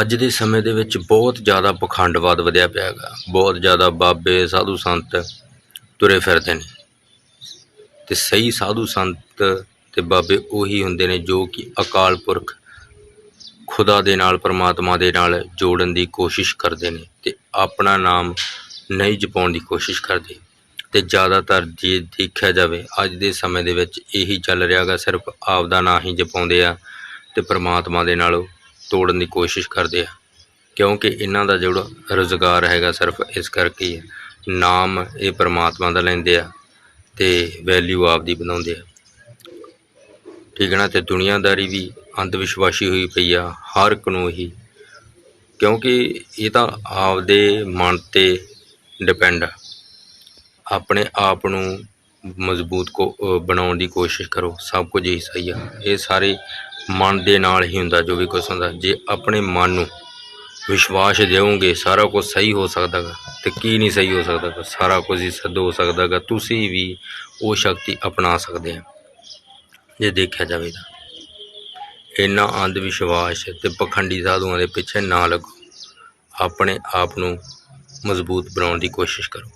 ਅੱਜ ਦੇ ਸਮੇਂ ਦੇ ਵਿੱਚ ਬਹੁਤ ਜ਼ਿਆਦਾ ਪਖੰਡਵਾਦ ਵਧਿਆ ਪਿਆ ਹੈਗਾ। ਬਹੁਤ ਜ਼ਿਆਦਾ ਬਾਬੇ, ਸਾਧੂ ਸੰਤ ਤੁਰੇ ਫਿਰਦੇ ਨੇ। ਤੇ ਸਹੀ ਸਾਧੂ ਸੰਤ ਤੇ ਬਾਬੇ ਉਹੀ ਹੁੰਦੇ ਨੇ ਜੋ ਕਿ ਅਕਾਲ ਪੁਰਖ ਖੁਦਾ ਦੇ ਨਾਲ, ਪਰਮਾਤਮਾ ਦੇ ਨਾਲ ਜੋੜਨ ਦੀ ਕੋਸ਼ਿਸ਼ ਕਰਦੇ ਨੇ ਤੇ ਆਪਣਾ ਨਾਮ ਨਹੀਂ ਜਪਾਉਣ ਦੀ ਕੋਸ਼ਿਸ਼ ਕਰਦੇ। ਤੇ ਜ਼ਿਆਦਾਤਰ ਜੇ ਦੇਖਿਆ ਜਾਵੇ, ਅੱਜ ਦੇ ਸਮੇਂ ਦੇ ਵਿੱਚ ਇਹੀ ਚੱਲ ਰਿਹਾਗਾ ਸਿਰਫ ਆਪ ਦਾ ਨਾਂ ਹੀ ਜਪਾਉਂਦੇ ਆ ਤੇ ਪਰਮਾਤਮਾ ਦੇ ਨਾਲੋਂ ਤੋੜਨ ਦੀ ਕੋਸ਼ਿਸ਼ ਕਰਦੇ ਆ। ਕਿਉਂਕਿ ਇਹਨਾਂ ਦਾ ਜਿਹੜਾ ਰੁਜ਼ਗਾਰ ਹੈਗਾ ਸਿਰਫ ਇਸ ਕਰਕੇ ਹੀ ਹੈ ਨਾਮ ਇਹ ਪਰਮਾਤਮਾ ਦਾ ਲੈਂਦੇ ਆ ਤੇ ਵੈਲਿਊ ਆਪਦੀ ਬਣਾਉਂਦੇ ਆ। ਠੀਕ ਹੈ ਨਾ? ਤੇ ਦੁਨੀਆਦਾਰੀ ਵੀ ਅੰਧ ਵਿਸ਼ਵਾਸੀ ਹੋਈ ਪਈ ਆ, ਹਰ ਇੱਕ ਨੂੰ ਹੀ ਕਿਉਂਕਿ ਇਹ ਤਾਂ ਆਪਦੇ ਮਨ ਤੇ ਡਿਪੈਂਡ ਆ। ਆਪਣੇ ਆਪ ਨੂੰ ਮਜ਼ਬੂਤ ਕੋ ਬਣਾਉਣ ਦੀ ਕੋਸ਼ਿਸ਼ ਕਰੋ। ਸਭ ਕੁਝ ਹੀ ਸਹੀ ਆ। ਇਹ ਸਾਰੇ ਮਨ ਦੇ ਨਾਲ ਹੀ ਹੁੰਦਾ, ਜੋ ਵੀ ਕੁਝ ਹੁੰਦਾ। ਜੇ ਆਪਣੇ ਮਨ ਨੂੰ ਵਿਸ਼ਵਾਸ ਦਿਓਗੇ, ਸਾਰਾ ਕੁਝ ਸਹੀ ਹੋ ਸਕਦਾ ਗਾ ਤੇ ਕੀ ਨਹੀਂ ਸਹੀ ਹੋ ਸਕਦਾ ਗਾ ਸਾਰਾ ਕੁਝ ਹੀ ਸਿੱਧ ਹੋ ਸਕਦਾ ਗਾ ਤੁਸੀਂ ਵੀ ਉਹ ਸ਼ਕਤੀ ਅਪਣਾ ਸਕਦੇ ਆ, ਜੇ ਦੇਖਿਆ ਜਾਵੇ ਤਾਂ। ਇਹਨਾਂ ਅੰਧ ਵਿਸ਼ਵਾਸ ਤੇ ਪਖੰਡੀ ਸਾਧੂਆਂ ਦੇ ਪਿੱਛੇ ਨਾ ਲੱਗੋ। ਆਪਣੇ ਆਪ ਨੂੰ ਮਜ਼ਬੂਤ ਬਣਾਉਣ ਦੀ ਕੋਸ਼ਿਸ਼ ਕਰੋ।